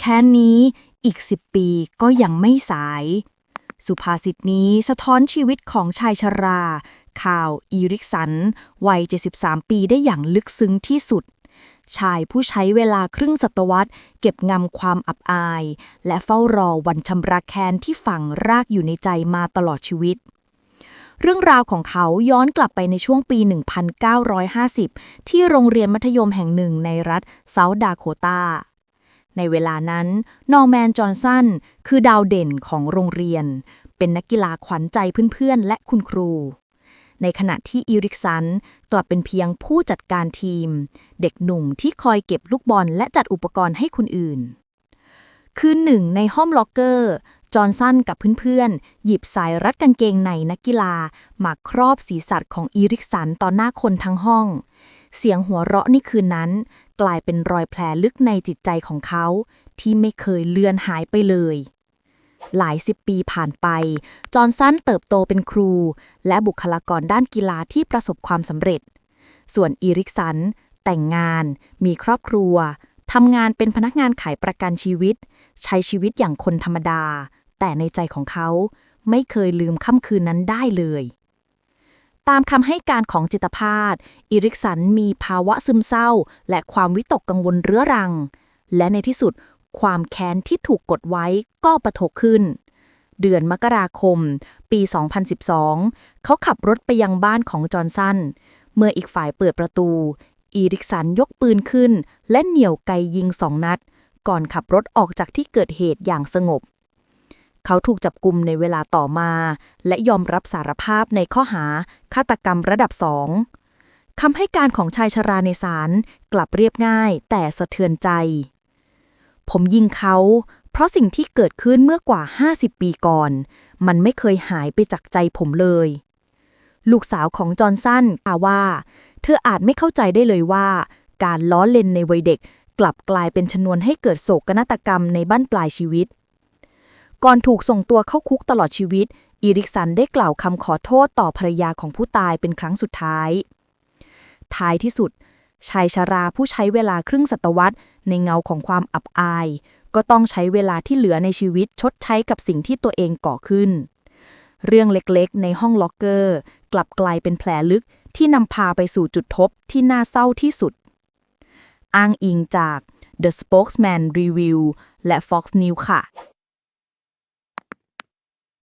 แค่นี้อีกสิบปีก็ยังไม่สาย สุภาษิตนี้สะท้อนชีวิตของชายชรา ข่าวอีริกสัน วัย 73 ปีได้อย่างลึกซึ้งที่สุด ชายผู้ใช้เวลาครึ่งศตวรรษ เก็บงำความอับอาย และเฝ้ารอวันชำระแค้นที่ฝังรากอยู่ในใจมาตลอดชีวิตเรื่องราวของเขาย้อนกลับไปในช่วงปี 1950 ที่โรงเรียนมัธยมแห่งหนึ่งในรัฐเซาท์ดาโคตา ในเวลานั้น นอร์แมน จอห์นสัน คือดาวเด่นของโรงเรียน เป็นนักกีฬาขวัญใจเพื่อนๆ และคุณครู ในขณะที่อีริกสัน กลับเป็นเพียงผู้จัดการทีม เด็กหนุ่มที่คอยเก็บลูกบอลและจัดอุปกรณ์ให้คนอื่น คืนหนึ่งในห้องล็อกเกอร์ จอห์นสันกับเพื่อนๆ หยิบสายรัดกางเกงในนักกีฬามาครอบศีรษะของอีริกสันต่อหน้าคนทั้งห้อง เสียงหัวเราะในคืนนั้น กลายเป็นรอยแผลลึกในจิตใจของเขา ที่ไม่เคยเลือนหายไปเลย หลายสิบปีผ่านไป จอห์นสันเติบโตเป็นครู และบุคลากรด้านกีฬาที่ประสบความสำเร็จ ส่วนอีริกสัน แต่งงาน มีครอบครัวทำงานเป็นพนักงานขายประกันชีวิต ใช้ชีวิตอย่างคนธรรมดา แต่ในใจของเขาไม่เคยลืมค่ำคืนนั้นได้เลย ตามคำให้การของจิตแพทย์อีริกสันมีภาวะซึมเศร้า และความวิตกกังวลเรื้อรัง และในที่สุด ความแค้นที่ถูกกดไว้ก็ประทกขึ้น เดือนมกราคม ปี 2012 เขาขับรถไปยังบ้านของจอห์นสัน เมื่ออีกฝ่ายเปิดประตู อีริกสันยกปืนขึ้น และเหนี่ยวไกยิงสองนัด ก่อนขับรถออกจากที่เกิดเหตุอย่างสงบ เขาถูกจับกุมในเวลาต่อมา และยอมรับสารภาพในข้อหาฆาตกรรมระดับสองคำให้การของชายชราในศาลกลับเรียบง่ายแต่สะเทือนใจ ผมยิงเขา เพราะสิ่งที่เกิดขึ้นเมื่อกว่า 50 ปีก่อน มันไม่เคยหายไปจากใจผมเลย ลูกสาวของจอห์นสันกล่าวว่า เธออาจไม่เข้าใจได้เลยว่า การล้อเล่นในวัยเด็กกลับกลายเป็นชนวนให้เกิดโศกนาฏกรรมในบ้านปลายชีวิต ก่อนถูกส่งตัวเข้าคุกตลอดชีวิต อีริกสันได้กล่าวคำขอโทษต่อภรรยาของผู้ตายเป็นครั้งสุดท้าย ท้ายที่สุด ชายชาราผู้ใช้เวลาครึ่งศตวรรษ ในเงาของความอับอาย ก็ต้องใช้เวลาที่เหลือในชีวิตชดใช้กับสิ่งที่ตัวเองก่อขึ้น เรื่องเล็กๆ ในห้องล็อกเกอร์ กลับกลายเป็นแผลลึกที่นำพาไปสู่จุดทบที่น่าเศร้าที่สุด อ้างอิงจาก The Spokesman Review และ Fox News ค่ะ